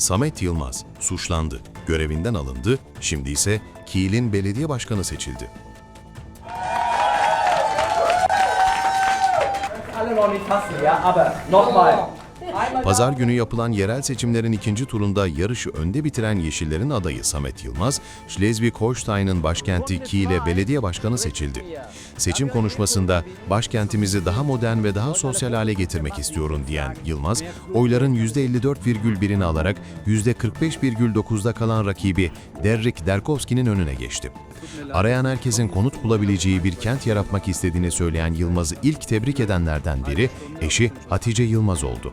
Samet Yılmaz suçlandı, görevinden alındı, şimdi ise Kiel'in belediye başkanı seçildi. alle noch nicht fassen, ja, aber nochmal. Pazar günü yapılan yerel seçimlerin ikinci turunda yarışı önde bitiren Yeşillerin adayı Samet Yılmaz, Schleswig-Holstein'ın başkenti Kiel'e belediye başkanı seçildi. Seçim konuşmasında başkentimizi daha modern ve daha sosyal hale getirmek istiyorum diyen Yılmaz, oyların %54,1'ini alarak %45,9'da kalan rakibi Derrik Derkovski'nin önüne geçti. Arayan herkesin konut bulabileceği bir kent yaratmak istediğini söyleyen Yılmaz'ı ilk tebrik edenlerden biri eşi Hatice Yılmaz oldu.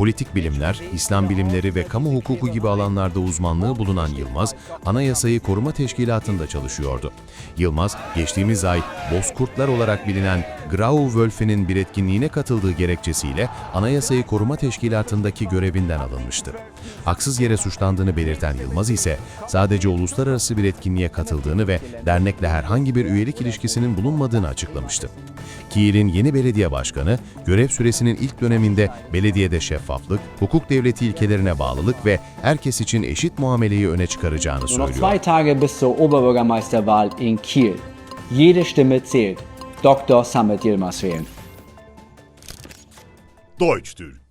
Politik bilimler, İslam bilimleri ve kamu hukuku gibi alanlarda uzmanlığı bulunan Yılmaz, Anayasayı Koruma Teşkilatı'nda çalışıyordu. Yılmaz, geçtiğimiz ay Bozkurtlar olarak bilinen Grau Wölfe'nin bir etkinliğine katıldığı gerekçesiyle Anayasayı Koruma Teşkilatı'ndaki görevinden alınmıştı. Haksız yere suçlandığını belirten Yılmaz ise sadece uluslararası bir etkinliğe katıldığını ve dernekle herhangi bir üyelik ilişkisinin bulunmadığını açıklamıştı. Kiel'in yeni belediye başkanı, görev süresinin ilk döneminde belediyede şeffaflık, hukuk devleti ilkelerine bağlılık ve herkes için eşit muameleyi öne çıkaracağını Nur noch söylüyor. zwei Tage bis zur Oberbürgermeisterwahl in Kiel. Jede Stimme zählt. Dr. Samet Yilmaz wählen. Deutsch Türk.